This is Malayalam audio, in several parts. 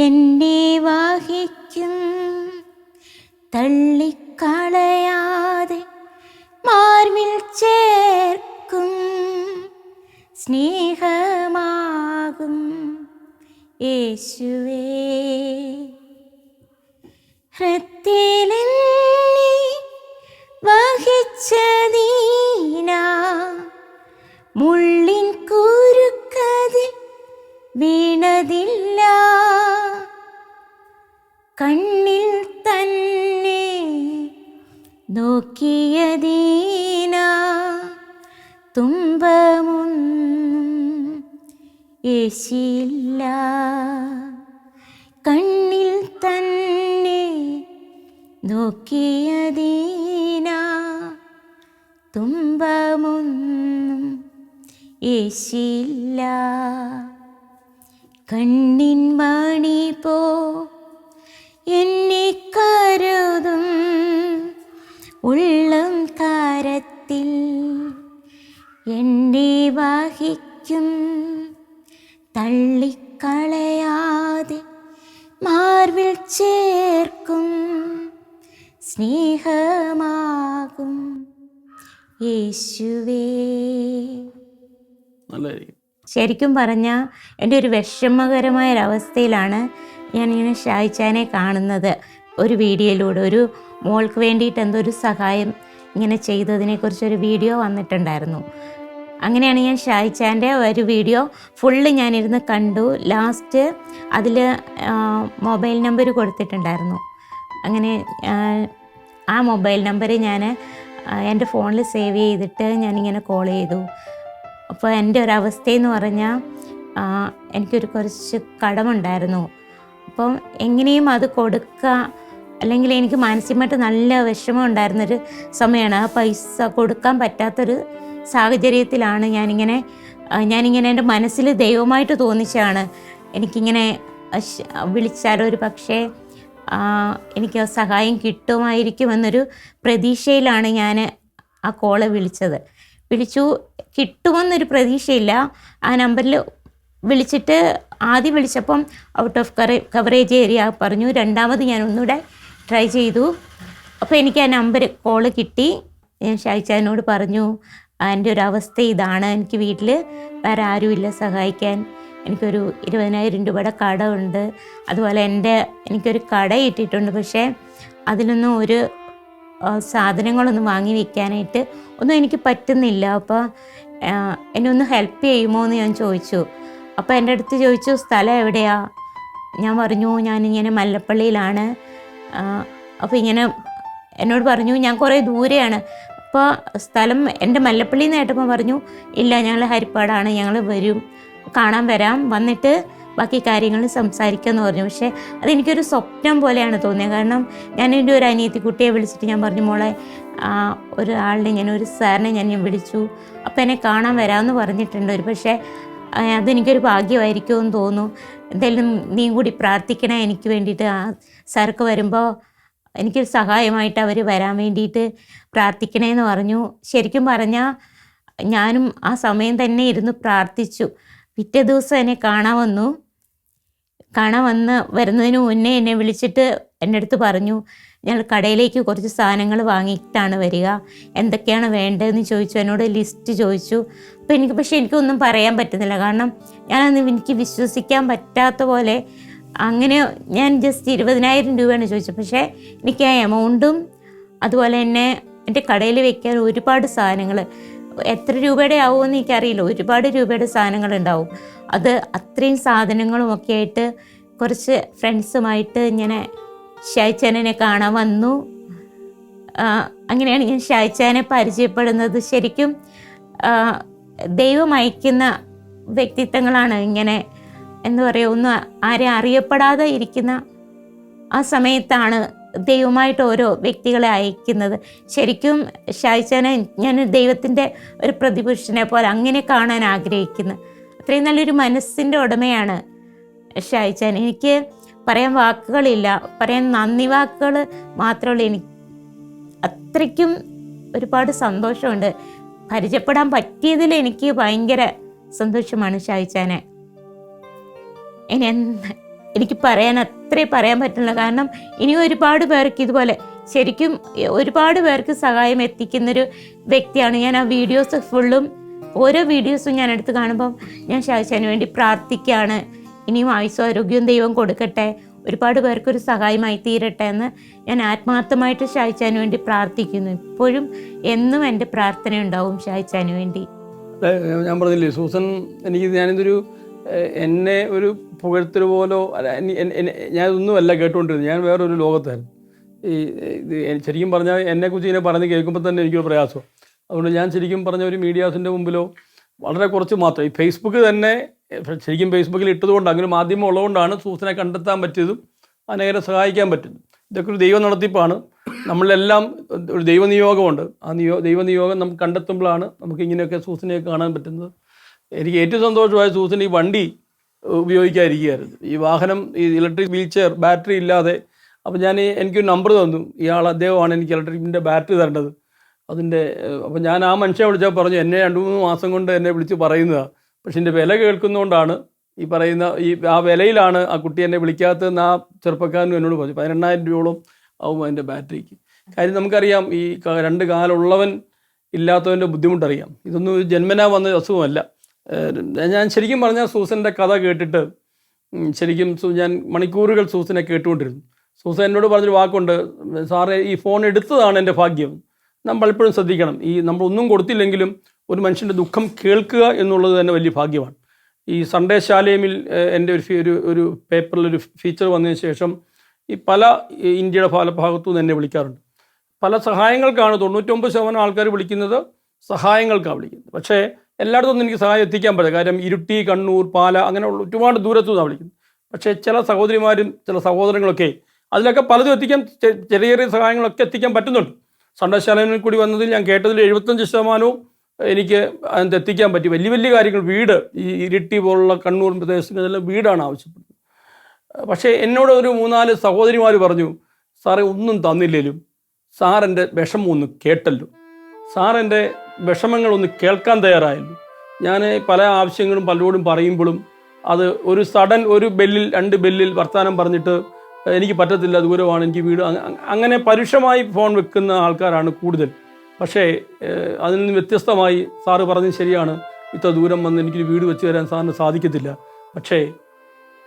എന്നെ കണ്ണിൽ തന്നെ നോക്കിയതീന തുമ്പമൊന്നും യേശില്ല കണ്ണിൻ മണി പോ എന്നെ കരുതും ഉള്ളം ചേർക്കും സ്നേഹമാകും യേശുവേ. ശരിക്കും പറഞ്ഞാൽ എന്റെ ഒരു വിഷമകരമായ ഒരവസ്ഥയിലാണ് ഇങ്ങനെ ഷായിച്ചാനെ കാണുന്നത്. ഒരു വീഡിയോയിലൂടെ ഒരു മോൾക്ക് വേണ്ടിയിട്ട് എന്തോ ഒരു സഹായം ഇങ്ങനെ ചെയ്തതിനെക്കുറിച്ചൊരു വീഡിയോ വന്നിട്ടുണ്ടായിരുന്നു. അങ്ങനെയാണ് ഞാൻ ഷായിച്ചാന്റെ ഒരു വീഡിയോ. ഫുള്ള് ഞാനിരുന്ന് കണ്ടു. ലാസ്റ്റ് അതിൽ മൊബൈൽ നമ്പർ കൊടുത്തിട്ടുണ്ടായിരുന്നു. അങ്ങനെ ആ, മൊബൈൽ നമ്പർ ഞാൻ എന്റെ ഫോണിൽ സേവ് ചെയ്തിട്ട് ഞാനിങ്ങനെ കോൾ ചെയ്തു. അപ്പോൾ എന്റെ ഒരു അവസ്ഥയെന്ന് പറഞ്ഞാൽ എനിക്കൊരു കുറച്ച് കടമുണ്ടായിരുന്നു. അപ്പം എങ്ങനെയും അത് കൊടുക്കുക അല്ലെങ്കിൽ എനിക്ക് മാനസികമായിട്ട് നല്ല വിഷമം ഉണ്ടായിരുന്നൊരു സമയമാണ് ആ പൈസ കൊടുക്കാൻ പറ്റാത്തൊരു സാഹചര്യത്തിലാണ് ഞാനിങ്ങനെ ഞാനിങ്ങനെ എന്റെ മനസ്സിൽ ദൈവമായിട്ട് തോന്നിച്ചാണ് എനിക്കിങ്ങനെ വിളിച്ചാൽ ഒരു പക്ഷേ എനിക്ക് സഹായം കിട്ടുമായിരിക്കുമെന്നൊരു പ്രതീക്ഷയിലാണ് ഞാൻ ആ കോൾ വിളിച്ചത്. വിളിച്ചു കിട്ടുമെന്നൊരു പ്രതീക്ഷയില്ല. ആ നമ്പറിൽ വിളിച്ചിട്ട് ആദ്യം വിളിച്ചപ്പം ഔട്ട് ഓഫ് കറ കവറേജ് ഏരിയ പറഞ്ഞു രണ്ടാമത് ഞാൻ ഒന്നുകൂടെ ട്രൈ ചെയ്തു. അപ്പോൾ എനിക്ക് ആ നമ്പർ കോൾ കിട്ടി. ഞാൻ ഷായിച്ചാനോട് പറഞ്ഞു "ആ, എന്റെ ഒരു അവസ്ഥ ഇതാണ്. എനിക്ക് വീട്ടിൽ വേറെ ആരുമില്ല സഹായിക്കാൻ. എനിക്കൊരു ഇരുപതിനായിരം രൂപയുടെ ഉണ്ട് അതുപോലെ എന്റെ എനിക്കൊരു കട ഇട്ടിട്ടുണ്ട് പക്ഷേ അതിനൊന്നും ഒരു സാധനങ്ങളൊന്നും വാങ്ങി വെക്കാനായിട്ട് ഒന്നും എനിക്ക് പറ്റുന്നില്ല. അപ്പോൾ എന്നെ ഒന്ന് ഹെൽപ്പ് ചെയ്യുമോ എന്ന് ഞാൻ ചോദിച്ചു. അപ്പോൾ എന്റെ അടുത്ത് ചോദിച്ചു സ്ഥലം എവിടെയാ? ഞാൻ പറഞ്ഞു ഞാൻ ഞാനിങ്ങനെ മല്ലപ്പള്ളിയിലാണ്. അപ്പോൾ ഇങ്ങനെ എന്നോട് പറഞ്ഞു ഞാൻ കുറേ ദൂരെയാണ്. അപ്പോൾ സ്ഥലം എന്റെ മല്ലപ്പള്ളി എന്ന് കേട്ടപ്പോൾ പറഞ്ഞു ഇല്ല ഞങ്ങൾ ഹരിപ്പാടാണ് ഞങ്ങൾ വരും കാണാൻ വരാം. വന്നിട്ട് ബാക്കി കാര്യങ്ങൾ സംസാരിക്കാമെന്ന് പറഞ്ഞു. പക്ഷേ അതെനിക്കൊരു സ്വപ്നം പോലെയാണ് തോന്നിയത്. കാരണം ഞാൻ എന്റെ ഒരു അനിയത്തി കുട്ടിയെ വിളിച്ചിട്ട് ഞാൻ പറഞ്ഞു മോളെ ഒരാളിനെ ഞാൻ ഒരു സാറിനെ ഞാൻ വിളിച്ചു. അപ്പം എന്നെ കാണാൻ വരാമെന്ന് പറഞ്ഞിട്ടുണ്ട് ഒരു പക്ഷേ അതെനിക്കൊരു ഭാഗ്യമായിരിക്കുമെന്ന് തോന്നുന്നു. എന്തായാലും നീ കൂടി പ്രാർത്ഥിക്കണേ എനിക്ക് വേണ്ടിയിട്ട്. ആ സാർക്ക് വരുമ്പോൾ എനിക്കൊരു സഹായമായിട്ട് അവർ വരാൻ വേണ്ടിയിട്ട് പ്രാർത്ഥിക്കണേന്ന് പറഞ്ഞു. ശരിക്കും പറഞ്ഞാൽ ഞാനും ആ സമയം തന്നെ ഇരുന്ന് പ്രാർത്ഥിച്ചു. പിറ്റേ ദിവസം എന്നെ കാണാൻ വന്നു. കാണാൻ വന്ന് വരുന്നതിന് മുന്നേ എന്നെ വിളിച്ചിട്ട് എന്റെ അടുത്ത് പറഞ്ഞു ഞങ്ങൾ കടയിലേക്ക് കുറച്ച് സാധനങ്ങൾ വാങ്ങിയിട്ടാണ് വരിക. എന്തൊക്കെയാണ് വേണ്ടതെന്ന് ചോദിച്ചു. എന്നോട് ലിസ്റ്റ് ചോദിച്ചു. അപ്പോൾ എനിക്ക് പക്ഷേ എനിക്കൊന്നും പറയാൻ പറ്റുന്നില്ല. കാരണം ഞാനന്ന് എനിക്ക് വിശ്വസിക്കാൻ പറ്റാത്ത പോലെ അങ്ങനെ ഞാൻ ജസ്റ്റ് ഇരുപതിനായിരം രൂപയാണ് ചോദിച്ചത്. പക്ഷേ എനിക്ക് ആ എമൗണ്ടും അതുപോലെ തന്നെ എന്റെ കടയിൽ വെക്കാൻ ഒരുപാട് സാധനങ്ങൾ എത്ര രൂപയുടെ ആവുമെന്ന് എനിക്കറിയില്ല. ഒരുപാട് രൂപയുടെ സാധനങ്ങൾ ഉണ്ടാവും. അത് അത്രയും സാധനങ്ങളും ഒക്കെ ആയിട്ട് കുറച്ച് ഫ്രണ്ട്സുമായിട്ട് ഇങ്ങനെ ഷായ്ച്ചാനെ കാണാൻ വന്നു. അങ്ങനെയാണ് ഞാൻ ഷായ്ച്ചാനെ പരിചയപ്പെടുന്നത്. ശരിക്കും ദൈവം അയക്കുന്ന വ്യക്തിത്വങ്ങളാണ് ഇങ്ങനെ എന്താ പറയുക ഒന്നും ആരെ അറിയപ്പെടാതെ ഇരിക്കുന്ന ആ സമയത്താണ് ദൈവമായിട്ട് ഓരോ വ്യക്തികളെ അയക്കുന്നത്. ശരിക്കും ഷായ്ച്ചാനെ ഞാൻ ദൈവത്തിന്റെ ഒരു പ്രതിപുരുഷനെ പോലെ അങ്ങനെ കാണാൻ ആഗ്രഹിക്കുന്നു. അത്രയും നല്ലൊരു മനസ്സിന്റെ ഉടമയാണ് ഷായിച്ചാൻ എനിക്ക് പറയാൻ വാക്കുകളില്ല. പറയാൻ നന്ദി വാക്കുകൾ മാത്രമുള്ളൂ എനിക്ക് അത്രയ്ക്കും ഒരുപാട് സന്തോഷമുണ്ട്. പരിചയപ്പെടാൻ പറ്റിയതിൽ എനിക്ക് ഭയങ്കര സന്തോഷമാണ് ഷായിച്ചാനെ ഇനി എനിക്ക് പറയാൻ അത്രേ പറയാൻ പറ്റുന്നില്ല. കാരണം ഇനി ഒരുപാട് പേർക്ക് ഇതുപോലെ ശരിക്കും ഒരുപാട് പേർക്ക് സഹായം എത്തിക്കുന്നൊരു വ്യക്തിയാണ് ഞാൻ. ആ വീഡിയോസ് ഫുള്ളും ഓരോ വീഡിയോസും ഞാൻ എടുത്ത് കാണുമ്പം ഞാൻ ശാശാന് വേണ്ടി പ്രാർത്ഥിക്കുകയാണ്. ഇനിയും ആയുസ്സും ആരോഗ്യവും ദൈവം കൊടുക്കട്ടെ. ഒരുപാട് പേർക്കൊരു സഹായമായി തീരട്ടെ എന്ന് ഞാൻ ആത്മാർത്ഥമായിട്ട് ഷായിച്ചാന് വേണ്ടി പ്രാർത്ഥിക്കുന്നു. ഇപ്പോഴും എന്നും എന്റെ പ്രാർത്ഥന ഉണ്ടാവും ഷായിച്ചാന് വേണ്ടി ഞാൻ പറഞ്ഞില്ലേ സൂസൻ എനിക്ക് ഞാനിതൊരു എന്നെ ഒരു പുകഴ്ത്തൽ പോലോ അല്ല കേട്ടുകൊണ്ടിരുന്നത്. ഞാൻ വേറൊരു ലോകത്തായിരുന്നു. ഈ ഇത് ശരിക്കും പറഞ്ഞാൽ എന്നെക്കുറിച്ച് ഇങ്ങനെ പറഞ്ഞ് കേൾക്കുമ്പോൾ തന്നെ എനിക്കൊരു പ്രയാസം അതുകൊണ്ട് ഞാൻ ശരിക്കും പറഞ്ഞ ഒരു മീഡിയാസിന്റെ മുമ്പിലോ വളരെ കുറച്ച് മാത്രം. ഈ ഫേസ്ബുക്ക് തന്നെ ശരിക്കും ഫേസ്ബുക്കിൽ ഇട്ടതുകൊണ്ട് അങ്ങനെ മാധ്യമം ഉള്ളതുകൊണ്ടാണ് സൂസനെ കണ്ടെത്താൻ പറ്റിയതും അനേകരെ സഹായിക്കാൻ പറ്റുന്നത്. ഇതൊക്കെ ഒരു ദൈവ നടത്തിപ്പാണ്. നമ്മളെല്ലാം ഒരു ദൈവനിയോഗമുണ്ട് ആ നിയോ ദൈവനിയോഗം നമുക്ക് കണ്ടെത്തുമ്പോഴാണ് നമുക്ക് ഇങ്ങനെയൊക്കെ സൂസനെയൊക്കെ കാണാൻ പറ്റുന്നത്. എനിക്ക് ഏറ്റവും സന്തോഷമായ സൂസൻ ഈ വണ്ടി ഉപയോഗിക്കാതിരിക്കുകയായിരുന്നു. ഈ വാഹനം ഈ ഇലക്ട്രിക് വീൽ ചെയർ ബാറ്ററി ഇല്ലാതെ അപ്പോൾ ഞാൻ എനിക്കൊരു നമ്പർ തന്നു. ഇയാൾ അദ്ദേഹമാണ് എനിക്ക് ഇലക്ട്രിക്കിന്റെ ബാറ്ററി തരേണ്ടത്. അതിന്റെ അപ്പോൾ ഞാൻ ആ മനുഷ്യനെ വിളിച്ചാൽ പറഞ്ഞു എന്നെ രണ്ട് മൂന്ന് മാസം കൊണ്ട് എന്നെ വിളിച്ച് പറയുന്നതാണ് പക്ഷെ എന്റെ വില കേൾക്കുന്നതുകൊണ്ടാണ് ഈ പറയുന്ന ഈ ആ വിലയിലാണ് ആ കുട്ടി എന്നെ വിളിക്കാത്തതെന്ന് ആ ചെറുപ്പക്കാരനും എന്നോട് പറഞ്ഞു. പതിനെണ്ണായിരം രൂപയോളം ആവും അതിന്റെ ബാറ്ററിക്ക്. കാര്യം നമുക്കറിയാം ഈ രണ്ട് കാലുള്ളവൻ ഇല്ലാത്തവന്റെ ബുദ്ധിമുട്ടറിയാം. ഇതൊന്നും ജന്മനാ വന്ന അസുഖമല്ല. ഞാൻ ശരിക്കും പറഞ്ഞാൽ സൂസന്റെ കഥ കേട്ടിട്ട് ശരിക്കും ഞാൻ മണിക്കൂറുകൾ സൂസനെ കേട്ടുകൊണ്ടിരുന്നു. സൂസൻ എന്നോട് പറഞ്ഞൊരു വാക്കുണ്ട് സാറേ ഈ ഫോൺ എടുത്തതാണ് എന്റെ ഭാഗ്യം. നമ്മൾ പലപ്പോഴും ശ്രദ്ധിക്കണം. ഈ നമ്മൾ ഒന്നും കൊടുത്തില്ലെങ്കിലും ഒരു മനുഷ്യന്റെ ദുഃഖം കേൾക്കുക എന്നുള്ളത് തന്നെ വലിയ ഭാഗ്യമാണ്. ഈ സൺഡേ ശാലേമിൽ എന്റെ ഒരു ഒരു ഒരു പേപ്പറിലൊരു ഫീച്ചർ വന്നതിന് ശേഷം ഈ പല ഇന്ത്യയുടെ പല ഭാഗത്തു നിന്ന് എന്നെ വിളിക്കാറുണ്ട്. പല സഹായങ്ങൾക്കാണ് തൊണ്ണൂറ്റൊമ്പത് ശതമാനം ആൾക്കാർ വിളിക്കുന്നത് സഹായങ്ങൾക്കാണ് വിളിക്കുന്നത്. പക്ഷേ എല്ലായിടത്തും എനിക്ക് സഹായം എത്തിക്കാൻ പറ്റില്ല. കാര്യം ഇരുട്ടി കണ്ണൂർ പാല അങ്ങനെയുള്ള ഒരുപാട് ദൂരത്തു നിന്നാണ് വിളിക്കുന്നത് പക്ഷേ ചില സഹോദരിമാരും ചില സഹോദരങ്ങളൊക്കെ അതിലൊക്കെ പലതും എത്തിക്കാൻ ചെറിയ ചെറിയ സഹായങ്ങളൊക്കെ എത്തിക്കാൻ പറ്റുന്നുണ്ട്. സണ്ടശാലയിൽ കൂടി വന്നതിൽ ഞാൻ കേട്ടതിൽ എഴുപത്തഞ്ച് ശതമാനവും എനിക്ക് അതിനകത്ത് എത്തിക്കാൻ പറ്റി. വലിയ വലിയ കാര്യങ്ങൾ വീട് ഈ ഇരിട്ടി പോലുള്ള കണ്ണൂർ പ്രദേശങ്ങളിലെല്ലാം വീടാണ് ആവശ്യപ്പെടുന്നത്. പക്ഷേ എന്നോട് ഒരു മൂന്നാൽ സഹോദരിമാർ പറഞ്ഞു സാറേ ഒന്നും തന്നില്ലേലും. സാർ എന്റെ വിഷമം ഒന്ന് കേട്ടല്ലോ. സാറെന്റെ വിഷമങ്ങളൊന്ന് കേൾക്കാൻ തയ്യാറായില്ല ഞാൻ പല ആവശ്യങ്ങളും പലരോടും പറയുമ്പോഴും അത് ഒരു സഡൻ ഒരു ബെല്ലിൽ രണ്ട് ബെല്ലിൽ വർത്തമാനം പറഞ്ഞിട്ട് എനിക്ക് പറ്റത്തില്ല ദൂരമാണ് എനിക്ക് വീട് അങ്ങ- അങ്ങ- അങ്ങനെ പരുഷമായി ഫോൺ വെക്കുന്ന ആൾക്കാരാണ് കൂടുതൽ. പക്ഷേ അതിൽ നിന്ന് വ്യത്യസ്തമായി സാറ് പറഞ്ഞത് ശരിയാണ്. ഇത്ര ദൂരം വന്ന് എനിക്കൊരു വീട് വെച്ച് തരാൻ സാറിന് സാധിക്കത്തില്ല. പക്ഷേ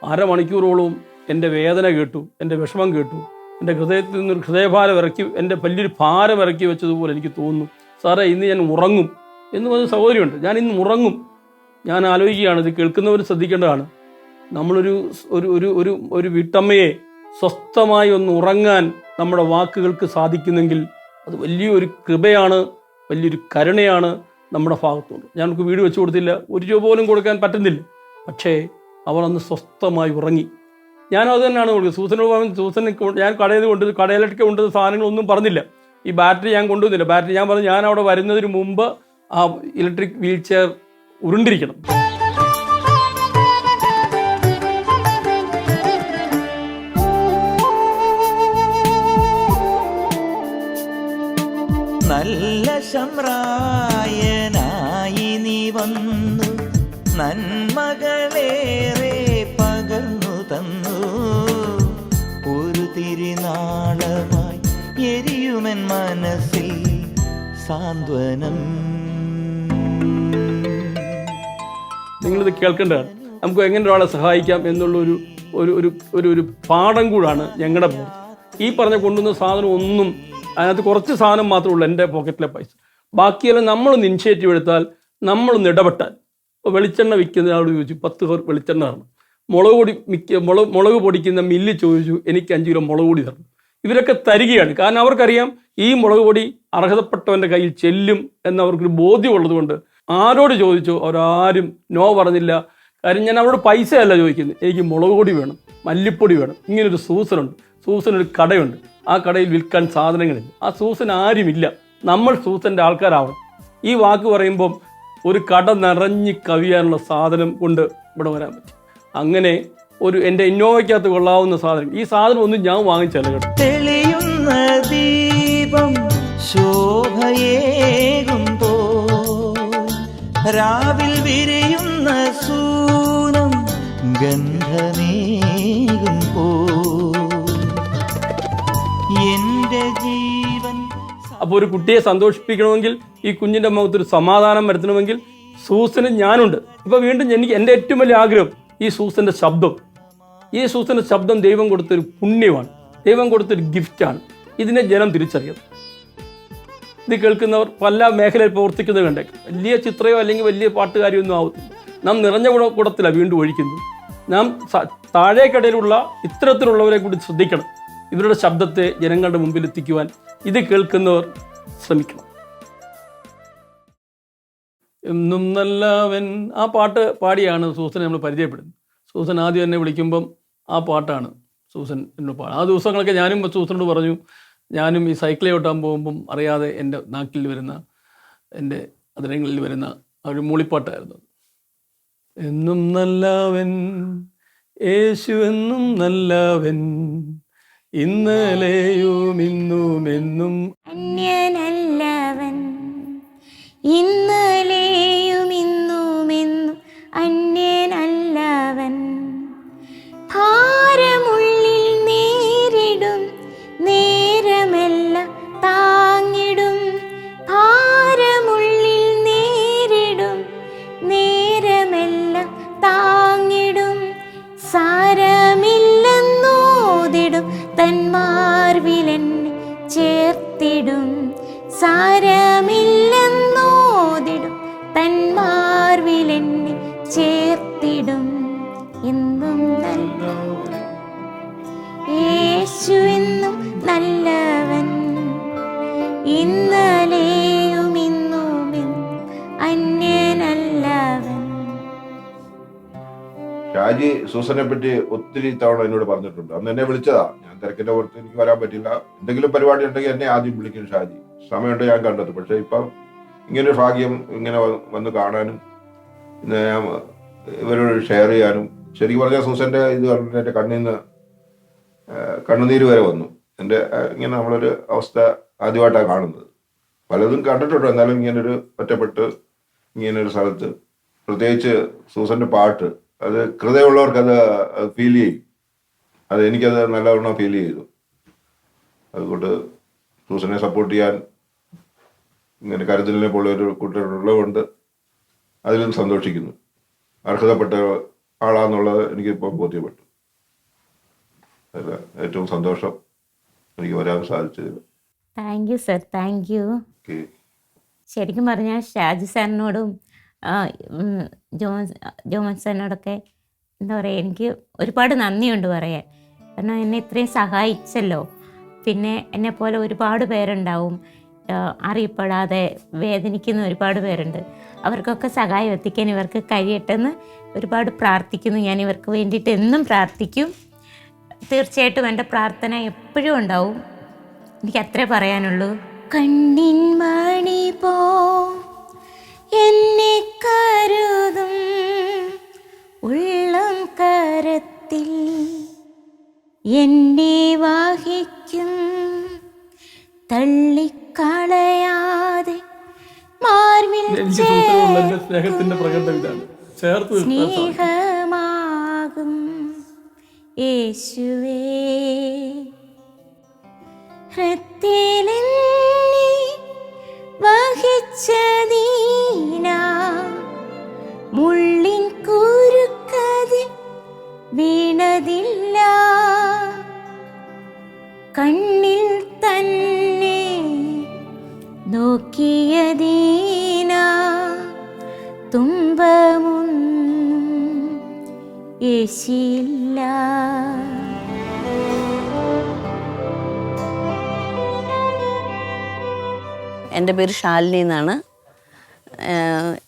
അരമണിക്കൂറോളവും എന്റെ വേദന കേട്ടു എന്റെ വിഷമം കേട്ടു. എന്റെ ഹൃദയത്തിൽ നിന്നൊരു ഹൃദയഭാരം ഇറക്കി എന്റെ വലിയൊരു ഭാരം ഇറക്കി വെച്ചതുപോലെ എനിക്ക് തോന്നുന്നു. സാറേ ഇന്ന് ഞാൻ ഉറങ്ങും എന്ന് പറഞ്ഞ സഹോദരിയുണ്ട്. ഞാൻ ഇന്ന് ഉറങ്ങും. ഞാൻ ആലോചിക്കുകയാണ് ഇത് കേൾക്കുന്നവർ ശ്രദ്ധിക്കേണ്ടതാണ്. നമ്മളൊരു ഒരു ഒരു ഒരു ഒരു വീട്ടമ്മയെ സ്വസ്ഥമായി ഒന്ന് ഉറങ്ങാൻ നമ്മുടെ വാക്കുകൾക്ക് സാധിക്കുന്നെങ്കിൽ അത് വലിയൊരു കൃപയാണ് വലിയൊരു കരുണയാണ് നമ്മുടെ ഭാഗത്തുണ്ട്. ഞങ്ങൾക്ക് വീട് വെച്ച് കൊടുത്തില്ല ഒരു രൂപ പോലും കൊടുക്കാൻ പറ്റുന്നില്ല. പക്ഷേ അവൾ അന്ന് സ്വസ്ഥമായി ഉറങ്ങി. ഞാൻ അത് തന്നെയാണ് കൊടുക്കുന്നത്. സൂസനോട് പറഞ്ഞു സൂസനെ ഞാൻ കടയിൽ കൊണ്ട് കടയിലൊക്കെ കൊണ്ടത് സാധനങ്ങളൊന്നും പറഞ്ഞില്ല. ഈ ബാറ്ററി ഞാൻ കൊണ്ടുവന്നില്ല. ബാറ്ററി ഞാൻ പറഞ്ഞു ഞാൻ അവിടെ വരുന്നതിന് മുമ്പ് ആ ഇലക്ട്രിക് വീൽ ചെയർ ഉരുണ്ടിരിക്കണം. നല്ല ശമ്രായനായി നീ വന്നു. നന്മകളേറെ പകർന്നു തന്നു. ഒരു തിരുനാളമായി എരിയുമൻ മനസ്സിൽ സാന്ത്വനം. നിങ്ങളിത് കേൾക്കേണ്ടതാണ് നമുക്ക് എങ്ങനെ ഒരാളെ സഹായിക്കാം എന്നുള്ളൊരു ഒരു ഒരു ഒരു പാഠം കൂടാണ് ഞങ്ങളുടെ ഈ പറഞ്ഞ കൊണ്ടുവന്ന സാധനം ഒന്നും അതിനകത്ത് കുറച്ച് സാധനം മാത്രമേ ഉള്ളൂ എന്റെ പോക്കറ്റിലെ പൈസ. ബാക്കിയെല്ലാം നമ്മളൊന്ന് ഇനിഷ്യേറ്റീവ് എടുത്താൽ നമ്മളൊന്ന് ഇടപെട്ടാൽ ഇപ്പോൾ വെളിച്ചെണ്ണ വിൽക്കുന്ന ആളോട് ചോദിച്ചു പത്ത് പേർ വെളിച്ചെണ്ണ തരണം. മുളക് പൊടി മിക്ക മുളക് മുളക് പൊടിക്കുന്ന മില്ല് ചോദിച്ചു എനിക്ക് അഞ്ച് കിലോ മുളക് പൊടി തരണം. ഇവരൊക്കെ തരികയാണ്. കാരണം അവർക്കറിയാം ഈ മുളക് പൊടി അർഹതപ്പെട്ടവന്റെ കയ്യിൽ ചെല്ലും എന്നവർക്കൊരു ബോധ്യമുള്ളത് കൊണ്ട് ആരോട് ചോദിച്ചോ അവരാരും നോ പറഞ്ഞില്ല. കാര്യം ഞാൻ അവരോട് പൈസയല്ല ചോദിക്കുന്നത്. എനിക്ക് മുളക് പൊടി വേണം മല്ലിപ്പൊടി വേണം ഇങ്ങനൊരു സൂസനുണ്ട്. സൂസനൊരു കടയുണ്ട്. ആ കടയിൽ വിൽക്കാൻ സാധനങ്ങളില്ല. ആ സൂസൻ ആരുമില്ല. നമ്മൾ സൂസന്റെ ആൾക്കാരാവണം. ഈ വാക്ക് പറയുമ്പം ഒരു കട നിറഞ്ഞ് കവിയാനുള്ള സാധനം കൊണ്ട് ഇവിടെ വരാൻ പറ്റും. അങ്ങനെ ഒരു എന്റെ ഇന്നോവയ്ക്കകത്ത് കൊള്ളാവുന്ന സാധനം. ഈ സാധനം ഒന്നും ഞാൻ വാങ്ങിച്ചല്ല കേട്ടോ. തെളിയുന്ന ദീപം ശോഭയേകുമ്പോ രാവിൽ വിരിയുന്ന സൂനം ഗന്ധമേകുമ്പോ എന്റെ ജീവൻ അപ്പോൾ ഒരു കുട്ടിയെ സന്തോഷിപ്പിക്കണമെങ്കിൽ ഈ കുഞ്ഞിന്റെ മുഖത്തൊരു സമാധാനം വരുത്തണമെങ്കിൽ സൂസന് ഞാനുണ്ട്. ഇപ്പോൾ വീണ്ടും എനിക്ക് എന്റെ ഏറ്റവും വലിയ ആഗ്രഹം ഈ സൂസന്റെ ശബ്ദം. ഈ സൂസന്റെ ശബ്ദം ദൈവം കൊടുത്തൊരു പുണ്യമാണ്. ദൈവം കൊടുത്തൊരു ഗിഫ്റ്റാണ്. ഇതിനെ ജനം തിരിച്ചറിയും. ഇത് കേൾക്കുന്നവർ പല മേഖലയിൽ പ്രവർത്തിക്കുന്നത് കണ്ടേ. വലിയ ചിത്രയോ അല്ലെങ്കിൽ വലിയ പാട്ടുകാരിയോ ഒന്നും ആവത്തില്ല. നാം നിറഞ്ഞ ഗുണ വീണ്ടും ഒഴിക്കുന്നു നാം താഴേക്കടയിലുള്ള ഇത്തരത്തിലുള്ളവരെ കൂടി ശ്രദ്ധിക്കണം. ഇവരുടെ ശബ്ദത്തെ ജനങ്ങളുടെ മുമ്പിൽ എത്തിക്കുവാൻ ഇത് കേൾക്കുന്നവർ ശ്രമിക്കണം. എന്നും നല്ലവൻ. ആ പാട്ട് പാടിയാണ് സൂസനെ നമ്മൾ പരിചയപ്പെടുന്നത്. സൂസൻ ആദ്യം എന്നെ വിളിക്കുമ്പം ആ പാട്ടാണ് സൂസൻ എന്നോട് പാടും ആ ദിവസങ്ങളൊക്കെ ഞാനും സൂസനോട് പറഞ്ഞു ഞാനും ഈ സൈക്കിളെ ഓട്ടാൻ പോകുമ്പം അറിയാതെ എന്റെ നാക്കിൽ വരുന്ന എന്റെ അതിരങ്ങളിൽ വരുന്ന ഒരു മൂളിപ്പാട്ടായിരുന്നു എന്നും നല്ലവൻ യേശു എന്നും നല്ലവൻ ഇന്നലെയും ഇന്നും എന്നും സൂസനെ പറ്റി ഒത്തിരി തവണ എന്നോട് പറഞ്ഞിട്ടുണ്ട്. അന്ന് എന്നെ വിളിച്ചതാ. ഞാൻ തിരക്കിന്റെ പുറത്ത് എനിക്ക് വരാൻ പറ്റില്ല. എന്തെങ്കിലും പരിപാടി ഉണ്ടെങ്കിൽ എന്നെ ആദ്യം വിളിക്കും ഷാജി. സമയമുണ്ട് ഞാൻ കണ്ടത്. പക്ഷെ ഇപ്പം ഒരു ഭാഗ്യം ഇങ്ങനെ വന്ന് കാണാനും ഞാൻ ഇവരോട് ഷെയർ ചെയ്യാനും ശരിക്കും പറഞ്ഞാൽ സൂസന്റെ ഇത് കണ്ടിട്ട് എന്റെ കണ്ണിൽ നിന്ന് കണ്ണുനീര് വരെ വന്നു. എന്റെ ആ, ഇങ്ങനെ നമ്മളൊരു അവസ്ഥ ആദ്യമായിട്ടാണ് കാണുന്നത്. പലതും കണ്ടിട്ടുണ്ട്. എന്നാലും ഇങ്ങനൊരു ഒറ്റപ്പെട്ട് ഇങ്ങനൊരു സ്ഥലത്ത് പ്രത്യേകിച്ച് സൂസന്റെ പാട്ട് അത് ഹൃദയമുള്ളവർക്ക് അത് ഫീൽ ചെയ്യും. അത് എനിക്കത് നല്ലവണ്ണം ഫീൽ ചെയ്തു. അതുകൊണ്ട് സൂസനെ സപ്പോർട്ട് ചെയ്യാൻ ഇങ്ങനെ കരുതലിനെ പോലെ ഒരു കൂട്ടുകാരുള്ളതുകൊണ്ട് അതിലും സന്തോഷിക്കുന്നു. അർഹതപ്പെട്ട ആളാന്നുള്ളത് എനിക്കിപ്പോൾ ബോധ്യപ്പെട്ടു. അതിൽ ഏറ്റവും സന്തോഷം എനിക്ക് വരാൻ സാധിച്ചതിൽ. Thank you sir thank you ശരിക്കും പറഞ്ഞാൽ ഷാജി സാറിനോടും ജോൺ ജോമൻ സാറിനോടൊക്കെ എന്താ പറയുക എനിക്ക് ഒരുപാട് നന്ദിയുണ്ട് പറയാൻ. കാരണം എന്നെ ഇത്രയും സഹായിച്ചല്ലോ. പിന്നെ എന്നെ പോലെ ഒരുപാട് പേരുണ്ടാവും. അറിയപ്പെടാതെ വേദനിക്കുന്ന ഒരുപാട് പേരുണ്ട്. അവർക്കൊക്കെ സഹായം എത്തിക്കാൻ ഇവർക്ക് കഴിയട്ടെന്ന് ഒരുപാട് പ്രാർത്ഥിക്കുന്നു. ഞാൻ ഇവർക്ക് വേണ്ടിയിട്ട് എന്നും പ്രാർത്ഥിക്കും. തീർച്ചയായിട്ടും എന്റെ പ്രാർത്ഥന എപ്പോഴും ഉണ്ടാവും. എനിക്ക് അത്രേ പറയാനുള്ളൂ. കണ്ണിൻ മണി പോ എന്നെ കരുതും ഉള്ളം കരത്തിൽ. എന്നെ വാഹിക്കും തള്ളിക്കളയാതെ മാർവിൽ സ്നേഹത്തിന്റെ പ്രകടനം ഇതാണ്. ചേർത്ത് സ്നേഹമാകും യേശുവേ. ഹൃത്തിലെന്നെ വഹിച്ചതീന എന്റെ പേര് ശാലിനി എന്നാണ്.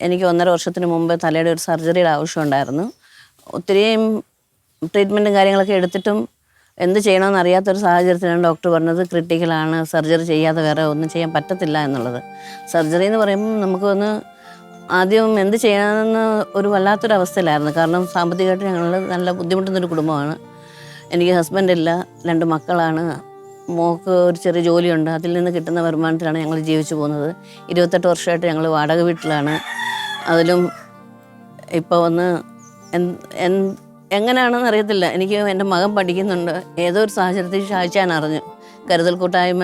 എനിക്ക് ഒന്നര വർഷത്തിന് മുമ്പ് തലയുടെ ഒരു സർജറിയുടെ ആവശ്യമുണ്ടായിരുന്നു ഒത്തിരിയും ട്രീറ്റ്മെന്റും കാര്യങ്ങളൊക്കെ എടുത്തിട്ടും എന്ത് ചെയ്യണമെന്ന് അറിയാത്തൊരു സാഹചര്യത്തിലാണ് ഡോക്ടർ പറഞ്ഞത് ക്രിട്ടിക്കലാണ് സർജറി ചെയ്യാതെ വേറെ ഒന്നും ചെയ്യാൻ പറ്റത്തില്ല എന്നുള്ളത്. സർജറി എന്ന് പറയുമ്പോൾ നമുക്ക് ഒന്ന് ആദ്യം എന്ത് ചെയ്യണമെന്ന് ഒരു വല്ലാത്തൊരവസ്ഥയിലായിരുന്നു കാരണം സാമ്പത്തികമായിട്ട് ഞങ്ങൾ നല്ല ബുദ്ധിമുട്ടുന്നൊരു കുടുംബമാണ്. എനിക്ക് ഹസ്ബൻഡില്ല രണ്ട് മക്കളാണ്. മോക്ക് ഒരു ചെറിയ ജോലിയുണ്ട്. അതിൽ നിന്ന് കിട്ടുന്ന വരുമാനത്തിലാണ് ഞങ്ങൾ ജീവിച്ചു പോകുന്നത്. ഇരുപത്തെട്ട് വർഷമായിട്ട് ഞങ്ങൾ വാടക വീട്ടിലാണ്. അതിലും ഇപ്പോൾ വന്ന് എങ്ങനെയാണെന്ന് അറിയത്തില്ല. എനിക്ക് എന്റെ മകൻ പഠിക്കുന്നുണ്ട്. ഏതോ ഒരു സാഹചര്യത്തിൽ ഷാഴ്ചാൻ അറിഞ്ഞു. കരുതൽ കൂട്ടായ്മ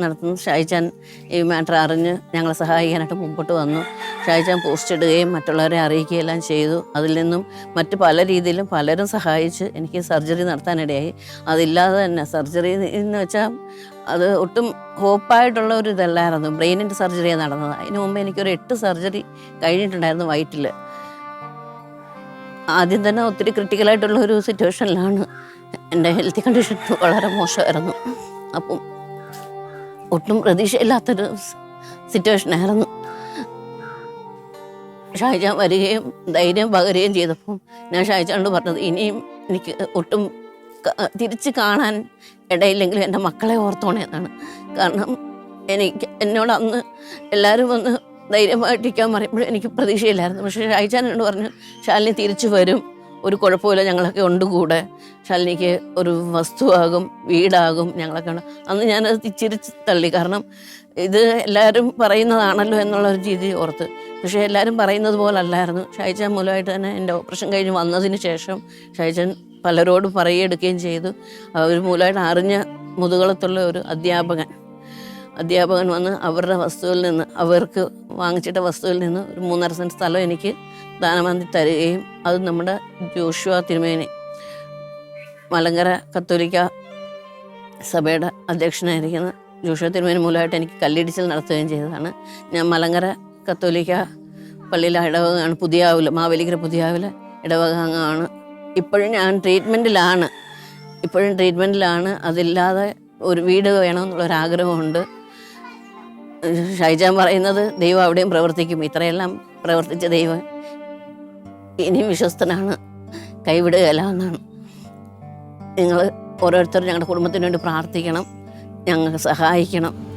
നടത്തുന്നു. ഷായിച്ചാൻ ഈ മാറ്റർ അറിഞ്ഞ് ഞങ്ങളെ സഹായിക്കാനായിട്ട് മുമ്പോട്ട് വന്നു. ഷായിച്ചാൻ പോസ്റ്റ് ഇടുകയും മറ്റുള്ളവരെ അറിയിക്കുകയെല്ലാം ചെയ്തു. അതിൽ നിന്നും മറ്റ് പല രീതിയിലും പലരും സഹായിച്ച് എനിക്ക് സർജറി നടത്താനിടയായി. അതില്ലാതെ തന്നെ സർജറി എന്ന് വെച്ചാൽ അത് ഒട്ടും ഹോപ്പായിട്ടുള്ള ഒരു ഇതല്ലായിരുന്നു. ബ്രെയിനിന്റെ സർജറിയാണ് നടന്നത്. അതിന് മുമ്പ് എനിക്കൊരു എട്ട് സർജറി കഴിഞ്ഞിട്ടുണ്ടായിരുന്നു വയറ്റിൽ. ആദ്യം തന്നെ ഒത്തിരി ക്രിട്ടിക്കലായിട്ടുള്ള ഒരു സിറ്റുവേഷനിലാണ് എന്റെ ഹെൽത്ത് കണ്ടീഷൻ വളരെ മോശമായിരുന്നു. അപ്പം ഒട്ടും പ്രതീക്ഷയില്ലാത്തൊരു സിറ്റുവേഷനായിരുന്നു ഷാജ വരികയും ധൈര്യം പകരുകയും ചെയ്തപ്പോൾ ഞാൻ ഷാഹിജാനോട് പറഞ്ഞത് ഇനിയും എനിക്ക് ഒട്ടും തിരിച്ച് കാണാൻ ഇടയില്ലെങ്കിലും എന്റെ മക്കളെ ഓർത്തോണേ എന്നാണ്. കാരണം എനിക്ക് എന്നോട് അന്ന് എല്ലാവരും വന്ന് ധൈര്യമായിട്ടിരിക്കാൻ പറയുമ്പോഴും എനിക്ക് പ്രതീക്ഷയില്ലായിരുന്നു. പക്ഷേ ഷാജാൻ എന്നോട് പറഞ്ഞു ശാലിനി തിരിച്ചു വരും. ഒരു കുഴപ്പമില്ല ഞങ്ങളൊക്കെ ഉണ്ട് കൂടെ. ശാലിനിക്ക് ഒരു വസ്തുവാകും വീടാകും ഞങ്ങളൊക്കെ ഉണ്ട് അന്ന് ഞാനത് ഇച്ചിരി തള്ളി. കാരണം ഇത് എല്ലാവരും പറയുന്നതാണല്ലോ എന്നുള്ള ഒരു രീതി ഓർത്ത്. പക്ഷേ എല്ലാവരും പറയുന്നത് പോലെ അല്ലായിരുന്നു ഷായിച്ചാൻ മൂലമായിട്ട് തന്നെ എന്റെ ഓപ്പറേഷൻ കഴിഞ്ഞ് വന്നതിന് ശേഷം ഷായിച്ചാൻ പലരോടും പറയുകയെടുക്കുകയും ചെയ്തു. അവർ മൂലമായിട്ട് അറിഞ്ഞ മുതുകളത്തുള്ള ഒരു അധ്യാപകൻ. അധ്യാപകൻ വന്ന് അവരുടെ വസ്തുവിൽ നിന്ന് അവർക്ക് വാങ്ങിച്ചിട്ട വസ്തുവിൽ നിന്ന് ഒരു മൂന്നര സെന്റ് സ്ഥലം എനിക്ക് ദാനമന്തി തരികയും അത് നമ്മുടെ ജോഷുവ തിരുമേനി മലങ്കര കത്തോലിക്ക സഭയുടെ അധ്യക്ഷനായിരിക്കുന്ന ജോഷുവ തിരുമേനി മൂലമായിട്ട് എനിക്ക് കല്ലിടിച്ചിൽ നടത്തുകയും ചെയ്തതാണ്. ഞാൻ മലങ്കര കത്തോലിക്ക പള്ളിയിലെ ഇടവകയാണ് പുതിയാവില മാവേലിക്കര പുതിയാവില ഇടവക അംഗമാണ് ഇപ്പോഴും ഞാൻ ട്രീറ്റ്മെന്റിലാണ്. ഇപ്പോഴും ട്രീറ്റ്മെന്റിലാണ്. അതില്ലാതെ ഒരു വീട് വേണമെന്നുള്ളൊരാഗ്രഹമുണ്ട് ഷൈജാൻ പറയുന്നത് ദൈവം അവിടെയും പ്രവർത്തിക്കും. ഇത്രയെല്ലാം പ്രവർത്തിച്ച ദൈവം ഇനിയും വിശ്വസ്തനാണ്. കൈവിടുകയില്ല എന്നാണ്. നിങ്ങൾ ഓരോരുത്തരും ഞങ്ങളുടെ കുടുംബത്തിന് വേണ്ടി പ്രാർത്ഥിക്കണം. ഞങ്ങൾക്ക് സഹായിക്കണം.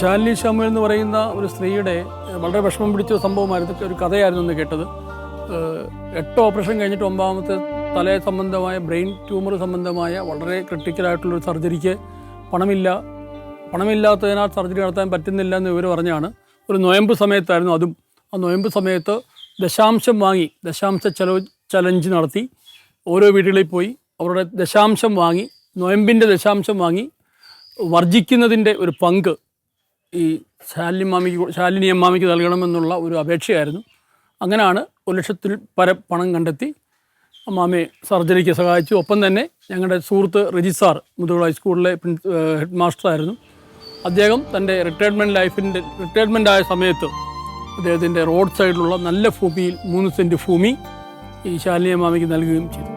ശാലിനി ശമുൽ എന്ന് പറയുന്ന ഒരു സ്ത്രീയുടെ വളരെ വിഷമം പിടിച്ച സംഭവമായിരുന്നു. ഒരു കഥയായിരുന്നു എന്ന് കേട്ടത്. എട്ട് ഓപ്പറേഷൻ കഴിഞ്ഞിട്ട് ഒമ്പതാമത്തെ തല സംബന്ധമായ ബ്രെയിൻ ട്യൂമർ സംബന്ധമായ വളരെ ക്രിട്ടിക്കലായിട്ടുള്ളൊരു സർജറിക്ക് പണമില്ല. പണമില്ലാത്തതിനാൽ സർജറി നടത്താൻ പറ്റുന്നില്ല എന്ന് ഇവർ പറഞ്ഞാണ്. ഒരു നൊയമ്പ് സമയത്തായിരുന്നു അതും. ആ നൊയമ്പ് സമയത്ത് ദശാംശം വാങ്ങി ദശാംശ ചെലവ് ചലഞ്ച് നടത്തി. ഓരോ വീടുകളിൽ പോയി അവരുടെ ദശാംശം വാങ്ങി നൊയമ്പിന്റെ ദശാംശം വാങ്ങി വർജിക്കുന്നതിന്റെ ഒരു പങ്ക് ഈ ശാലിനി മാമിക്ക് ശാലിനി അമ്മാമിക്ക് നൽകണമെന്നുള്ള ഒരു അപേക്ഷയായിരുന്നു. അങ്ങനെയാണ് ഒരു ലക്ഷത്തിൽ പര പണം കണ്ടെത്തി അമ്മാമയെ സർജറിക്ക് സഹായിച്ചു. ഒപ്പം തന്നെ ഞങ്ങളുടെ സുഹൃത്ത് റെജിസാർ മുതുകുള ഹൈസ്കൂളിലെ ഹെഡ് മാസ്റ്ററായിരുന്നു അദ്ദേഹം തന്റെ റിട്ടയർമെന്റ് ലൈഫിന്റെ റിട്ടയർമെന്റ് ആയ സമയത്ത് അദ്ദേഹത്തിന്റെ റോഡ് സൈഡിലുള്ള നല്ല ഭൂമിയിൽ മൂന്ന് സെന്റ് ഭൂമി ഈ ശാലിനി അമ്മാമയ്ക്ക് നൽകുകയും ചെയ്തു.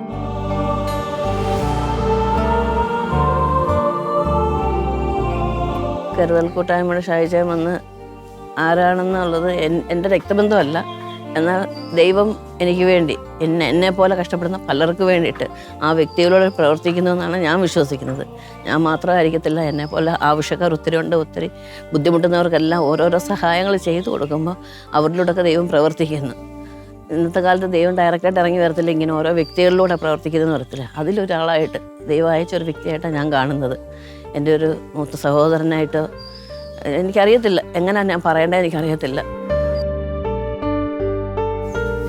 കരുതൽ കൂട്ടായ്മയുടെ ഷായിച്ചാൻ വന്ന് ആരാണെന്നുള്ളത് എൻ- എന്റെ രക്തബന്ധമല്ല. എന്നാൽ ദൈവം എനിക്ക് വേണ്ടി എന്നെ എന്നെ പോലെ കഷ്ടപ്പെടുന്ന പലർക്ക് വേണ്ടിയിട്ട് ആ വ്യക്തികളോട് പ്രവർത്തിക്കുന്നതെന്നാണ് ഞാൻ വിശ്വസിക്കുന്നത്. ഞാൻ മാത്രമായിരിക്കത്തില്ല എന്നെ പോലെ ആവശ്യക്കാർ ഒത്തിരി ഉണ്ട് ഒത്തിരി ബുദ്ധിമുട്ടുന്നവർക്കെല്ലാം ഓരോരോ സഹായങ്ങൾ ചെയ്തു കൊടുക്കുമ്പോൾ അവരിലൂടെയൊക്കെ ദൈവം പ്രവർത്തിക്കുന്നു. ഇന്നത്തെ കാലത്ത് ദൈവം ഡയറക്റ്റായിട്ട് ഇറങ്ങി വരത്തില്ല ഇങ്ങനെ ഓരോ വ്യക്തികളിലൂടെ പ്രവർത്തിക്കുന്നതെന്ന് വരത്തില്ല. അതിലൊരാളായിട്ട് ദൈവം അയച്ച ഒരു വ്യക്തിയായിട്ടാണ് ഞാൻ കാണുന്നത്. എന്റെ ഒരു മൂത്ത സഹോദരനായിട്ട് എനിക്കറിയത്തില്ല. എങ്ങനെയാണ് ഞാൻ പറയേണ്ടത് എനിക്കറിയത്തില്ല.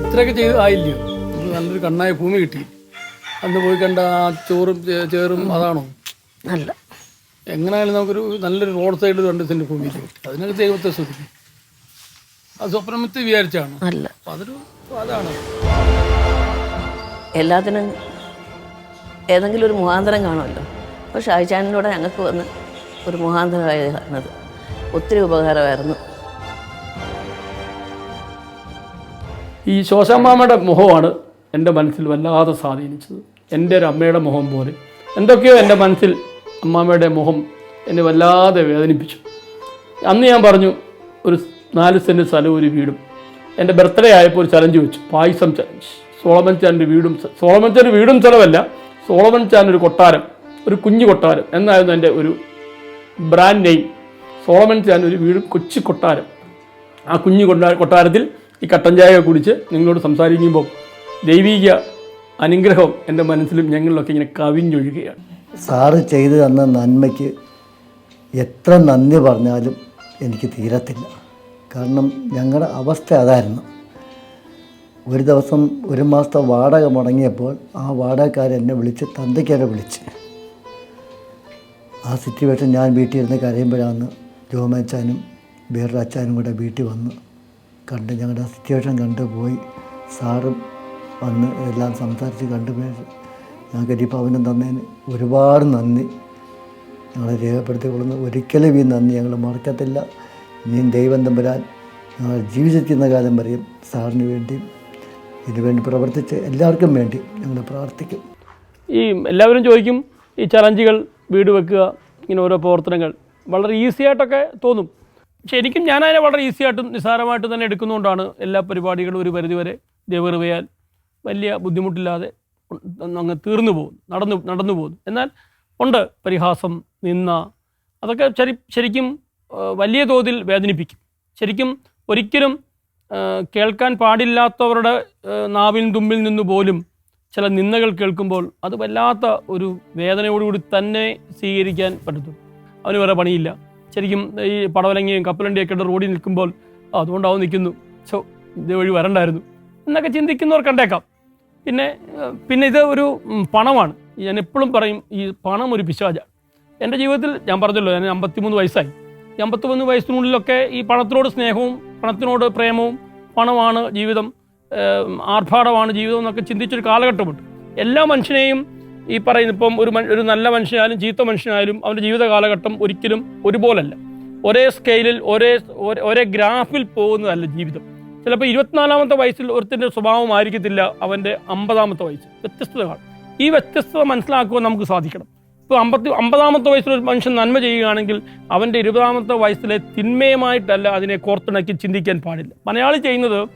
ഇത്രയൊക്കെ ചെയ്ത് ആയില്ലയോ? നല്ലൊരു കണ്ണായ ഭൂമി കിട്ടി. അന്ന് പോയി കണ്ട ആ ചോറും ചേറും അതാണോ? അല്ല. എങ്ങനെയായാലും നമുക്കൊരു നല്ലൊരു റോഡ് സൈഡ് രണ്ട് സെന്റ് ഭൂമി കിട്ടി. അതിനൊക്കെ ദൈവത്തെ ശ്രദ്ധിക്കും അത് സ്വപ്നമിത്ത് വിചാരിച്ചാണ്. അല്ല. അതൊരു അതാണ്. എല്ലാത്തിനും ഏതെങ്കിലും ഒരു മുഖാന്തരം കാണുമല്ലോ. അപ്പോൾ ഷാജാനിലൂടെ ഞങ്ങൾക്ക് വന്ന് ഒരു മുഖാന്തരമായിരുന്നത് ഒത്തിരി ഉപകാരമായിരുന്നു. ഈ ശോശാമ്മയുടെ മുഖമാണ് എന്റെ മനസ്സിൽ വല്ലാതെ സ്വാധീനിച്ചത്. എന്റെ ഒരു അമ്മയുടെ മുഖം പോലെ. എന്തൊക്കെയോ എന്റെ മനസ്സിൽ അമ്മാമ്മയുടെ മുഖം എന്നെ വല്ലാതെ വേദനിപ്പിച്ചു. അന്ന് ഞാൻ പറഞ്ഞു ഒരു നാല് സെന്റ് സ്ഥലവും ഒരു വീടും. എന്റെ ബർത്ത്ഡേ ആയപ്പോൾ ഒരു ചലഞ്ച് വെച്ചു. പായസം ചലഞ്ച് സോളമൻ ചാന്റെ വീടും സോളമൻ ചാന്റെ വീടും ചിലവല്ല സോളമൻ ചാൻ ഒരു കൊട്ടാരം. ഒരു കുഞ്ഞു കൊട്ടാരം എന്നായിരുന്നു എന്റെ ഒരു ബ്രാൻഡ് നെയിം സോളമൻ ചാൻ ഒരു വീട് കൊച്ചു കൊട്ടാരം. ആ കുഞ്ഞു കൊട്ടാര കൊട്ടാരത്തിൽ ഈ കട്ടൻ ചായ കുടിച്ച് നിങ്ങളോട് സംസാരിക്കുമ്പോൾ ദൈവീക അനുഗ്രഹം എന്റെ മനസ്സിലും ഞങ്ങളിലൊക്കെ ഇങ്ങനെ കവിഞ്ഞൊഴുകുകയാണ്. സാറ് ചെയ്തു തന്ന നന്മയ്ക്ക് എത്ര നന്ദി പറഞ്ഞാലും എനിക്ക് തീരത്തില്ല. കാരണം ഞങ്ങളുടെ അവസ്ഥ അതായിരുന്നു. ഒരു ദിവസം ഒരു മാസത്തെ വാടക മുടങ്ങിയപ്പോൾ ആ വാടകക്കാരെന്നെ വിളിച്ച് തന്തയ്ക്കാരെ വിളിച്ച് ആ സിറ്റുവേഷൻ ഞാൻ വീട്ടിൽ ഇരുന്ന് കരയുമ്പോഴാണ് ജോമച്ചാനും വേറൊരു അച്ചാനും കൂടെ വീട്ടിൽ വന്ന് കണ്ട് ഞങ്ങളുടെ സിറ്റുവേഷൻ കണ്ട് പോയി. സാറും വന്ന് എല്ലാം സംസാരിച്ച് കണ്ടു ഞങ്ങൾക്ക് ഈ പവനം തന്നതിന് ഒരുപാട് നന്ദി. ഞങ്ങളെ രേഖപ്പെടുത്തിക്കൊള്ളുന്നു. ഒരിക്കലും ഈ നന്ദി ഞങ്ങൾ മറക്കത്തില്ല. ഇനിയും ദൈവം തമ്പുരാൻ ഞങ്ങൾ ജീവിച്ചിരിക്കുന്ന കാലം വരെയും സാറിന് വേണ്ടിയും ഇതിനുവേണ്ടി പ്രവർത്തിച്ച് എല്ലാവർക്കും വേണ്ടി ഞങ്ങൾ പ്രാർത്ഥിക്കും. ഈ എല്ലാവരും ചോദിക്കും ഈ ചലഞ്ചുകൾ വീട് വെക്കുക ഇങ്ങനെ ഓരോ പ്രവർത്തനങ്ങൾ. വളരെ ഈസി ആയിട്ടൊക്കെ തോന്നും. എനിക്കും ഞാൻ അതിനെ വളരെ ഈസി ആയിട്ടും നിസ്സാരമായിട്ടും തന്നെ എടുക്കുന്നതുകൊണ്ടാണ് എല്ലാ പരിപാടികളും ഒരു പരിധിവരെ ദൈവകൃപയാൽ വലിയ ബുദ്ധിമുട്ടില്ലാതെ അങ്ങ് തീർന്നു പോകും നടന്നു നടന്നു പോകും എന്നാൽ ഉണ്ട് പരിഹാസം നിന്ന അതൊക്കെ ശരി ശരിക്കും വലിയ തോതിൽ വേദനിപ്പിക്കും. ശരിക്കും ഒരിക്കലും കേൾക്കാൻ പാടില്ലാത്തവരുടെ നാവിൽ തുമ്പിൽ നിന്ന് പോലും ചില നിന്ദകൾ കേൾക്കുമ്പോൾ അത് വല്ലാത്ത ഒരു വേദനയോടുകൂടി തന്നെ സ്വീകരിക്കാൻ പറ്റത്തുള്ളൂ. അവന് വേറെ പണിയില്ല. ശരിക്കും ഈ പടവലങ്ങിയും കപ്പലണ്ടിയൊക്കെ റോഡിൽ നിൽക്കുമ്പോൾ "ആ, അതുകൊണ്ടാവും നിൽക്കുന്നു. സോ ഇത് വഴി വരണ്ടായിരുന്നു. എന്നൊക്കെ ചിന്തിക്കുന്നവർ കണ്ടേക്കാം. പിന്നെ പിന്നെ ഇത് ഒരു പണമാണ്. ഞാൻ എപ്പോഴും പറയും ഈ പണം ഒരു പിശാചാണ് എന്റെ ജീവിതത്തിൽ ഞാൻ പറഞ്ഞല്ലോ ഞാൻ അമ്പത്തിമൂന്ന് വയസ്സായി. ഈ അമ്പത്തിമൂന്ന് വയസ്സിനുള്ളിലൊക്കെ ഈ പണത്തിനോട് സ്നേഹവും പണത്തിനോട് പ്രേമവും പണമാണ് ജീവിതം. ആർഭാടമാണ് ജീവിതം എന്നൊക്കെ ചിന്തിച്ചൊരു കാലഘട്ടമുണ്ട്. എല്ലാ മനുഷ്യനെയും ഈ പറയുന്ന ഇപ്പം ഒരു ഒരു നല്ല മനുഷ്യനായാലും ചീത്ത മനുഷ്യനായാലും അവന്റെ ജീവിത കാലഘട്ടം ഒരിക്കലും ഒരുപോലല്ല. ഒരേ സ്കെയിലിൽ ഒരേ ഒരേ- ഗ്രാഫിൽ പോകുന്നതല്ല ജീവിതം. ചിലപ്പോൾ ഇരുപത്തിനാലാമത്തെ വയസ്സിൽ ഒരുത്തിന്റെ സ്വഭാവമായിരിക്കത്തില്ല അവന്റെ അമ്പതാമത്തെ വയസ്സ്. വ്യത്യസ്തത കാണും ഈ വ്യത്യസ്തത മനസ്സിലാക്കുവാൻ നമുക്ക് സാധിക്കണം. ഇപ്പോൾ അമ്പത്തി അമ്പതാമത്തെ വയസ്സിൽ ഒരു മനുഷ്യൻ നന്മ ചെയ്യുകയാണെങ്കിൽ അവന്റെ ഇരുപതാമത്തെ വയസ്സിലെ തിന്മയുമായിട്ടല്ല അതിനെ കോർത്തിണക്കി ചിന്തിക്കാൻ പാടില്ല. മലയാളി ചെയ്യുന്നത്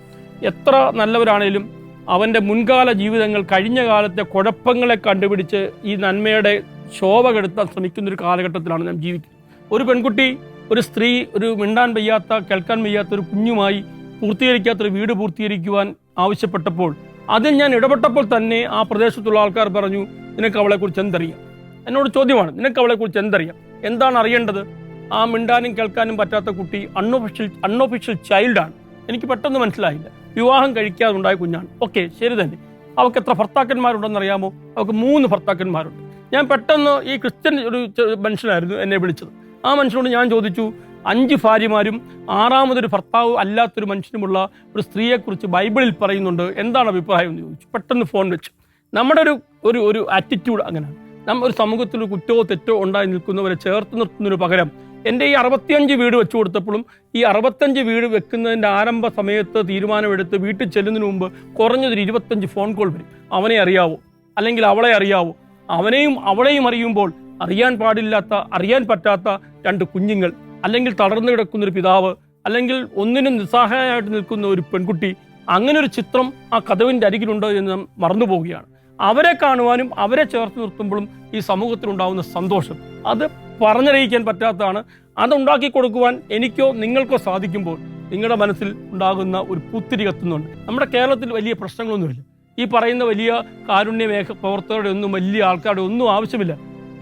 എത്ര നല്ലവരാണേലും അവന്റെ മുൻകാല ജീവിതങ്ങൾ കഴിഞ്ഞ കാലത്തെ കുഴപ്പങ്ങളെ കണ്ടുപിടിച്ച് ഈ നന്മയുടെ ശോഭ കെടുത്താൻ ശ്രമിക്കുന്നൊരു കാലഘട്ടത്തിലാണ് നാം ജീവിക്കുന്നത്. ഒരു പെൺകുട്ടി ഒരു സ്ത്രീ ഒരു മിണ്ടാൻ വയ്യാത്ത കേൾക്കാൻ വയ്യാത്ത ഒരു കുഞ്ഞുമായി പൂർത്തീകരിക്കാത്തൊരു വീട് പൂർത്തീകരിക്കുവാൻ ആവശ്യപ്പെട്ടപ്പോൾ അതിൽ ഞാൻ ഇടപെട്ടപ്പോൾ തന്നെ ആ പ്രദേശത്തുള്ള ആൾക്കാർ പറഞ്ഞു നിനക്ക് അവളെക്കുറിച്ച് എന്തറിയാം? എന്നോട് ചോദ്യമാണ് നിനക്ക് അവളെക്കുറിച്ച് എന്തറിയാം? എന്താണ് അറിയേണ്ടത്? ആ മിണ്ടാനും കേൾക്കാനും പറ്റാത്ത കുട്ടി അൺഒഫീഷ്യൽ അൺഒഫീഷ്യൽ ചൈൽഡാണ് എനിക്ക് പെട്ടെന്ന് മനസ്സിലായില്ല. വിവാഹം കഴിക്കാതെ ഉണ്ടായ കുഞ്ഞാണ്. ഓക്കെ ശരി തന്നെ. അവൾക്ക് എത്ര ഭർത്താക്കന്മാരുണ്ടെന്ന് അറിയാമോ? അവൾക്ക് മൂന്ന് ഭർത്താക്കന്മാരുണ്ട്. ഞാൻ പെട്ടെന്ന് ഈ ക്രിസ്ത്യൻ ഒരു മനുഷ്യനായിരുന്നു എന്നെ വിളിച്ചത്. ആ മനുഷ്യനോട് ഞാൻ ചോദിച്ചു അഞ്ച് ഭാര്യമാരും ആറാമതൊരു ഭർത്താവ് അല്ലാത്തൊരു മനുഷ്യനുമുള്ള ഒരു സ്ത്രീയെക്കുറിച്ച് ബൈബിളിൽ പറയുന്നുണ്ട്. എന്താണ് അഭിപ്രായം? എന്ന് ചോദിച്ചു. പെട്ടെന്ന് ഫോൺ വെച്ചു. നമ്മുടെ ഒരു ഒരു ഒരു ആറ്റിറ്റ്യൂഡ് അങ്ങനെയാണ്. നമ്മൾ ഒരു സമൂഹത്തിൽ കുറ്റോ തെറ്റോ ഉണ്ടായി നിൽക്കുന്നവരെ ചേർത്ത് നിർത്തുന്നതിന് പകരം എന്റെ ഈ അറുപത്തിയഞ്ച് വീട് വെച്ചു കൊടുത്തപ്പോഴും ഈ അറുപത്തഞ്ച് വീട് വെക്കുന്നതിന്റെ ആരംഭ സമയത്ത് തീരുമാനമെടുത്ത് വീട്ടിൽ ചെല്ലുന്നതിന് മുമ്പ് കുറഞ്ഞതൊരു ഇരുപത്തഞ്ച് ഫോൺ കോൾ വരും. അവനെ അറിയാവോ. അല്ലെങ്കിൽ അവളെ അറിയാവോ. അവനെയും അവളെയും അറിയുമ്പോൾ അറിയാൻ പാടില്ലാത്ത അറിയാൻ പറ്റാത്ത രണ്ട് കുഞ്ഞുങ്ങൾ അല്ലെങ്കിൽ തളർന്നു കിടക്കുന്ന ഒരു പിതാവ് അല്ലെങ്കിൽ ഒന്നിനും നിസ്സഹായമായിട്ട് നിൽക്കുന്ന ഒരു പെൺകുട്ടി അങ്ങനെ ഒരു ചിത്രം ആ കഥവിന്റെ അരികിലുണ്ടോ എന്ന് മറന്നു പോവുകയാണ് അവരെ കാണുവാനും അവരെ ചേർത്ത് നിർത്തുമ്പോഴും ഈ സമൂഹത്തിലുണ്ടാവുന്ന സന്തോഷം. അത് പറഞ്ഞറിയിക്കാൻ പറ്റാത്തതാണ്. അതുണ്ടാക്കി കൊടുക്കുവാൻ എനിക്കോ നിങ്ങൾക്കോ സാധിക്കുമ്പോൾ നിങ്ങളുടെ മനസ്സിൽ ഉണ്ടാകുന്ന ഒരു പുത്തിരി കത്തുന്നുണ്ട്. നമ്മുടെ കേരളത്തിൽ വലിയ പ്രശ്നങ്ങളൊന്നുമില്ല. ഈ പറയുന്ന വലിയ കാരുണ്യ മേഖ പ്രവർത്തകരുടെ ഒന്നും വലിയ ആൾക്കാരുടെ ഒന്നും ആവശ്യമില്ല.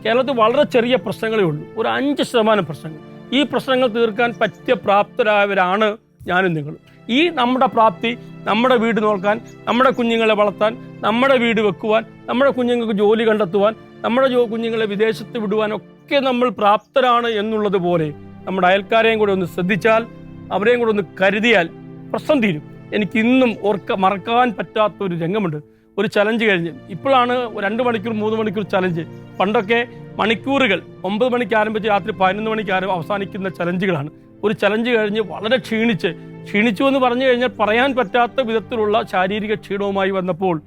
കേരളത്തിൽ വളരെ ചെറിയ പ്രശ്നങ്ങളേ ഉള്ളൂ. ഒരു അഞ്ച് ശതമാനം പ്രശ്നങ്ങൾ. ഈ പ്രശ്നങ്ങൾ തീർക്കാൻ പറ്റിയ പ്രാപ്തരായവരാണ് ഞാനും നിങ്ങളും. ഈ നമ്മുടെ പ്രാപ്തി നമ്മുടെ വീട് നോക്കാൻ നമ്മുടെ കുഞ്ഞുങ്ങളെ വളർത്താൻ നമ്മുടെ വീട് വെക്കുവാൻ നമ്മുടെ കുഞ്ഞുങ്ങൾക്ക് ജോലി കണ്ടെത്തുവാൻ നമ്മുടെ കുഞ്ഞുങ്ങളെ വിദേശത്ത് വിടുവാൻ ഒക്കെ നമ്മൾ പ്രാപ്തരാണ് എന്നുള്ളത് പോലെ നമ്മുടെ അയൽക്കാരെയും കൂടെ ഒന്ന് ശ്രദ്ധിച്ചാൽ അവരെയും കൂടെ ഒന്ന് കരുതിയാൽ പ്രശ്നം തീരും. എനിക്ക് ഇന്നും ഓർക്ക മറക്കാൻ പറ്റാത്ത ഒരു രംഗമുണ്ട്. ഒരു ചലഞ്ച് കഴിഞ്ഞ്. ഇപ്പോഴാണ് രണ്ട് മണിക്കൂർ മൂന്ന് മണിക്കൂർ ചലഞ്ച് പണ്ടൊക്കെ മണിക്കൂറുകൾ ഒമ്പത് മണിക്ക് ആരംഭിച്ച് രാത്രി പതിനൊന്ന് മണിക്ക് ആരംഭം അവസാനിക്കുന്ന ചലഞ്ചുകളാണ് ഒരു ചലഞ്ച് കഴിഞ്ഞ് വളരെ ക്ഷീണിച്ച് ക്ഷീണിച്ചു എന്ന് പറഞ്ഞു കഴിഞ്ഞാൽ പറയാൻ പറ്റാത്ത വിധത്തിലുള്ള ശാരീരിക ക്ഷീണവുമായി വന്നപ്പോൾ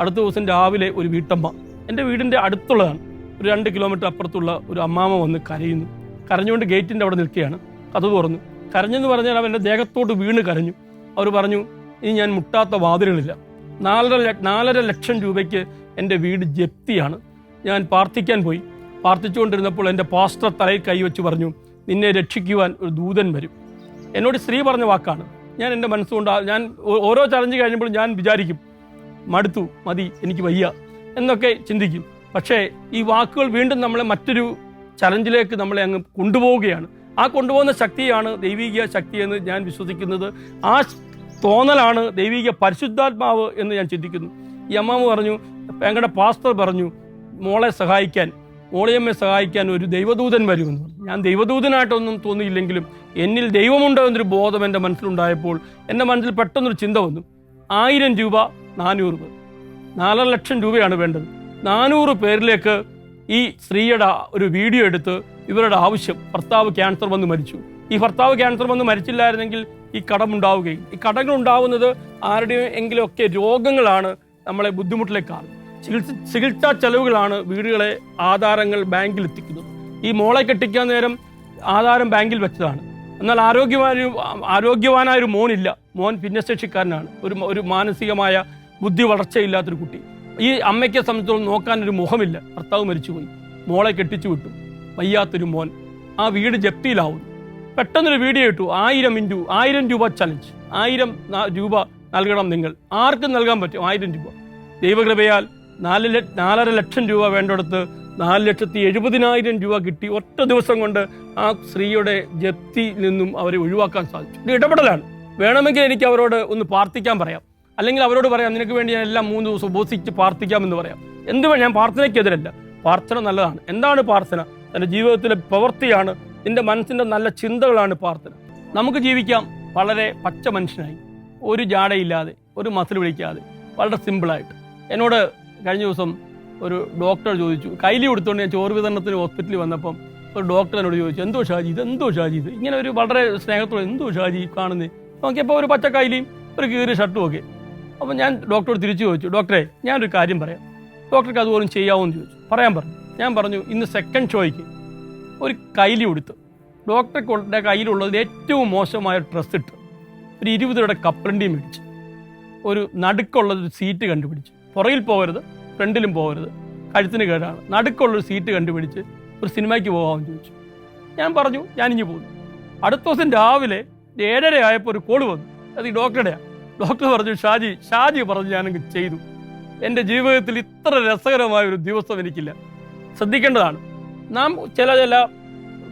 അടുത്ത ദിവസം രാവിലെ ഒരു വീട്ടമ്മ എന്റെ വീടിന്റെ അടുത്തുള്ളതാണ് ഒരു രണ്ട് കിലോമീറ്റർ അപ്പുറത്തുള്ള ഒരു അമ്മാമ വന്ന് കരയുന്നു. കരഞ്ഞുകൊണ്ട് ഗേറ്റിന്റെ അവിടെ നിൽക്കുകയാണ്. കഥ തുറന്നു. കരഞ്ഞെന്ന് പറഞ്ഞാൽ അവന്റെ ദേഹത്തോട്ട് വീണ് കരഞ്ഞു. അവർ പറഞ്ഞു ഇനി ഞാൻ മുട്ടാത്ത വാതിലുകളില്ല. നാലര നാലര ലക്ഷം രൂപയ്ക്ക് എന്റെ വീട് ജപ്തിയാണ്. ഞാൻ പ്രാർത്ഥിക്കാൻ പോയി. പ്രാർത്ഥിച്ചുകൊണ്ടിരുന്നപ്പോൾ എന്റെ പാസ്റ്റർ തലയിൽ കൈവച്ച് പറഞ്ഞു നിന്നെ രക്ഷിക്കുവാൻ ഒരു ദൂതൻ വരും. എന്നോട് സ്ത്രീ പറഞ്ഞ വാക്കാണ്. ഞാൻ എന്റെ മനസ്സുകൊണ്ട് ഞാൻ ഓരോ ചലഞ്ച് കഴിയുമ്പോൾ ഞാൻ വിചാരിക്കും മടുത്തു മതി എനിക്ക് വയ്യ എന്നൊക്കെ ചിന്തിക്കും. പക്ഷേ ഈ വാക്കുകൾ വീണ്ടും നമ്മളെ മറ്റൊരു ചലഞ്ചിലേക്ക് നമ്മളെ അങ്ങ് കൊണ്ടുപോവുകയാണ്. ആ കൊണ്ടുപോകുന്ന ശക്തിയാണ് ദൈവിക ശക്തി എന്ന് ഞാൻ വിശ്വസിക്കുന്നത്. ആ തോന്നലാണ് ദൈവിക പരിശുദ്ധാത്മാവ് എന്ന് ഞാൻ ചിന്തിക്കുന്നു. ഈ അമ്മാവ് പറഞ്ഞു ഞങ്ങളുടെ പാസ്റ്റർ പറഞ്ഞു മോളെ സഹായിക്കാൻ. മോളിയമ്മയെ സഹായിക്കാൻ ഒരു ദൈവദൂതൻ വരുമെന്ന് ഞാൻ ദൈവദൂതനായിട്ടൊന്നും തോന്നിയില്ലെങ്കിലും എന്നിൽ ദൈവമുണ്ടോ എന്നൊരു ബോധം എന്റെ മനസ്സിലുണ്ടായപ്പോൾ എന്റെ മനസ്സിൽ പെട്ടെന്നൊരു ചിന്ത വന്നു. ആയിരം രൂപ നാനൂറ് പേർ. നാലര ലക്ഷം രൂപയാണ് വേണ്ടത്. നാനൂറ് പേരിലേക്ക് ഈ സ്ത്രീയുടെ ഒരു വീഡിയോ എടുത്ത് ഇവരുടെ ആവശ്യം ഭർത്താവ് ക്യാൻസർ വന്ന് മരിച്ചു. ഈ ഭർത്താവ് ക്യാൻസർ വന്ന് മരിച്ചില്ലായിരുന്നെങ്കിൽ ഈ കടമുണ്ടാവുകയും ഈ കടങ്ങൾ ഉണ്ടാവുന്നത് ആരുടെയും എങ്കിലുമൊക്കെ രോഗങ്ങളാണ് നമ്മളെ ബുദ്ധിമുട്ടിലേക്കാണ് ചികിത്സ ചികിത്സാ ചെലവുകളാണ് വീടുകളെ ആധാരങ്ങൾ ബാങ്കിൽ എത്തിക്കുന്നത്. ഈ മോളെ കെട്ടിക്കാൻ നേരം ആധാരം ബാങ്കിൽ വെച്ചതാണ്. എന്നാൽ ആരോഗ്യവാന ആരോഗ്യവാനായ ഒരു മോനില്ല. മോൻ ഭിന്നശേഷിക്കാരനാണ് ഒരു ഒരു മാനസികമായ ബുദ്ധി വളർച്ചയില്ലാത്തൊരു കുട്ടി. ഈ അമ്മയ്ക്ക് സംബന്ധിച്ചോളം നോക്കാൻ ഒരു മുഖമില്ല. ഭർത്താവ് മരിച്ചുപോയി. മോളെ കെട്ടിച്ചു വിട്ടു. വയ്യാത്തൊരു മോൻ. ആ വീട് ജപ്തിയിലാവുന്നു. പെട്ടെന്നൊരു വീഡിയോ ഇട്ടു. ആയിരം ഇന്റു ആയിരം രൂപ ചലഞ്ച്. ആയിരം രൂപ നൽകണം നിങ്ങൾ. ആർക്കും നൽകാൻ പറ്റും? ആയിരം രൂപ. ദൈവകൃപയാൽ നാല് നാലര ലക്ഷം രൂപ വേണ്ടടുത്ത് നാല് ലക്ഷത്തി എഴുപതിനായിരം രൂപ കിട്ടി ഒറ്റ ദിവസം കൊണ്ട് ആ സ്ത്രീയുടെ ജപ്തിയിൽ നിന്നും അവരെ ഒഴിവാക്കാൻ സാധിച്ചു. ഇത് ഇടപെടലാണ്. വേണമെങ്കിൽ എനിക്ക് അവരോട് ഒന്ന് പ്രാർത്ഥിക്കാൻ പറയാം. അല്ലെങ്കിൽ അവരോട് പറയാം നിനക്ക് വേണ്ടി ഞാൻ എല്ലാം മൂന്ന് ദിവസം ഉപസിച്ച് പ്രാർത്ഥിക്കാമെന്ന് പറയാം. എന്ത് ഞാൻ പ്രാർത്ഥനയ്ക്കെതിരല്ല. പ്രാർത്ഥന നല്ലതാണ്. എന്താണ് പ്രാർത്ഥന? തന്റെ ജീവിതത്തിലെ പ്രവൃത്തിയാണ്. നിന്റെ മനസ്സിന്റെ നല്ല ചിന്തകളാണ് പ്രാർത്ഥന. നമുക്ക് ജീവിക്കാം വളരെ പച്ച മനുഷ്യനായി. ഒരു ജാടയില്ലാതെ ഒരു മസിൽ വിളിക്കാതെ വളരെ സിമ്പിളായിട്ട് എന്നോട് കഴിഞ്ഞ ദിവസം ഒരു ഡോക്ടർ ചോദിച്ചു. കൈലി കൊടുത്തുകൊണ്ട് ഞാൻ ചോറ് വിതരണത്തിന് ഹോസ്പിറ്റലിൽ വന്നപ്പം ഒരു ഡോക്ടർ എന്നോട് ചോദിച്ചു എന്തോ ഷാജി ഇത്? എന്തോ ഷാജി ഇത്? ഇങ്ങനെ ഒരു വളരെ സ്നേഹത്തോടെ എന്തോ ഷാജി കാണുന്നത് നോക്കിയപ്പോൾ ഒരു പച്ച കൈലിയും ഒരു കീറിയ ഷർട്ടും ഒക്കെ. അപ്പം ഞാൻ ഡോക്ടറോട് തിരിച്ചു ചോദിച്ചു ഡോക്ടറെ ഞാനൊരു കാര്യം പറയാം. ഡോക്ടർക്ക് അതുപോലും ചെയ്യാവുമെന്ന് ചോദിച്ചു. പറയാൻ പറഞ്ഞു. ഞാൻ പറഞ്ഞു ഇന്ന് സെക്കൻഡ് ഷോയ്ക്ക് ഒരു കൈലി കൊടുത്തു ഡോക്ടറെ കയ്യിലുള്ളതിൽ ഏറ്റവും മോശമായ ഡ്രസ്സ് ഇട്ട്. ഒരു ഇരുപത് രൂപയുടെ കപ്പലണ്ടി മേടിച്ച്. ഒരു നടുക്കുള്ള ഒരു സീറ്റ് കണ്ടുപിടിച്ച്. പുറകിൽ പോകരുത് ഫ്രണ്ടിലും പോകരുത്. കഴുത്തിന് കേടാണ്. നടുക്കുള്ളൊരു സീറ്റ് കണ്ടുപിടിച്ച് ഒരു സിനിമയ്ക്ക് പോകാമെന്ന് ചോദിച്ചു. ഞാൻ പറഞ്ഞു ഞാനിഞ്ഞു പോകുന്നു. അടുത്ത ദിവസം രാവിലെ ഏഴര ആയപ്പോൾ ഒരു കോൾ വന്നു. അത് ഈ ഡോക്ടറുടെയാണ് ഡോക്ടർ പറഞ്ഞു ഷാജി ഷാജി പറഞ്ഞു ഞാനങ്ങ് ചെയ്തു. എന്റെ ജീവിതത്തിൽ ഇത്ര രസകരമായ ഒരു ദിവസം എനിക്കില്ല. ശ്രദ്ധിക്കേണ്ടതാണ്. നാം ചില ചില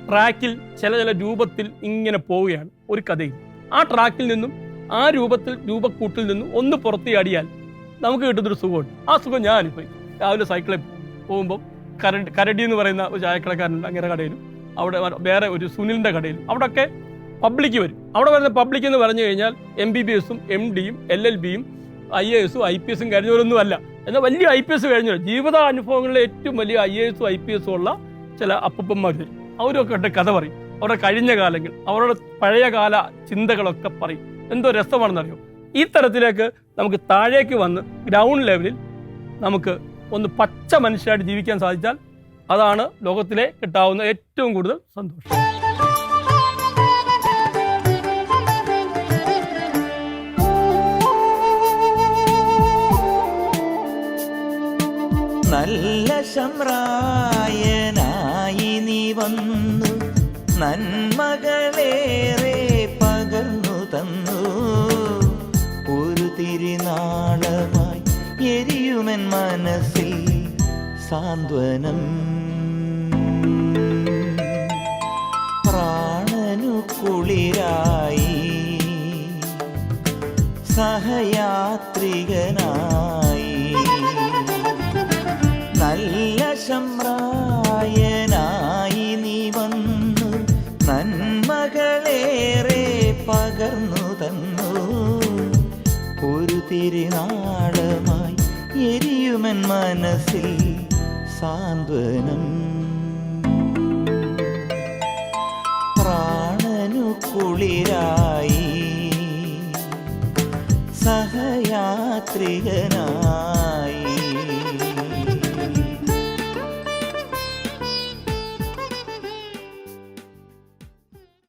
ട്രാക്കിൽ ചില ചില രൂപത്തിൽ ഇങ്ങനെ പോവുകയാണ്. ഒരു കഥയിൽ. ആ ട്രാക്കിൽ നിന്നും ആ രൂപത്തിൽ രൂപക്കൂട്ടിൽ നിന്നും ഒന്ന് പുറത്തു ചാടിയാൽ നമുക്ക് കിട്ടുന്നൊരു സുഖമുണ്ട്. ആ സുഖം ഞാൻ അനുഭവിക്കും രാവിലെ സൈക്കിളിൽ പോകുമ്പോൾ കരട് കരടി എന്ന് പറയുന്ന ഒരു ചായക്കടക്കാരുണ്ട് അങ്ങനെ കടയിലും. അവിടെ വേറെ ഒരു സുനിലിന്റെ കടയിലും. അവിടെയൊക്കെ പബ്ലിക് വരും. അവിടെ വരുന്ന പബ്ലിക് എന്ന് പറഞ്ഞു കഴിഞ്ഞാൽ എം ബി ബി എസും എം ഡിയും എൽ എൽ ബിയും ഐ എ എസും ഐ പി എസും കഴിഞ്ഞവരൊന്നും അല്ല എന്നാൽ വലിയ ഐ പി എസ് കഴിഞ്ഞവർ ജീവിത അനുഭവങ്ങളിലെ ഏറ്റവും വലിയ ഐ എ എസും ഐ പി എസും ഉള്ള ചില അപ്പൂപ്പന്മാർ വരും. അവരൊക്കെ കഥ പറയും. അവരുടെ കഴിഞ്ഞ കാലങ്ങൾ അവരുടെ പഴയകാല ചിന്തകളൊക്കെ പറയും. എന്തോ രസമാണെന്നറിയോ? ഈ തരത്തിലേക്ക് നമുക്ക് താഴേക്ക് വന്ന് ഗ്രൗണ്ട് ലെവലിൽ നമുക്ക് ഒന്ന് പച്ച മനുഷ്യരായിട്ട് ജീവിക്കാൻ സാധിച്ചാൽ അതാണ് ലോകത്തിലെ കിട്ടാവുന്ന ഏറ്റവും കൂടുതൽ സന്തോഷം. നല്ല ശമ്രായനായി നീ വന്നു നന്മകളേറെ തിരുനാളമായി എരിയുമൻ മനസ്സിൽ സാന്ത്വനം. പ്രാണനു കുളിരായി സഹയാത്രികനായി നല്ല ശമ്രായനായി നീ വന്നു നന്മകളേറെ പകർന്നു തിരുനാളമായി എരിയുമൻ മനസ്സിൽ സാന്ത്വനം. പ്രാണനു കുളിരായി സഹയാത്രികനായി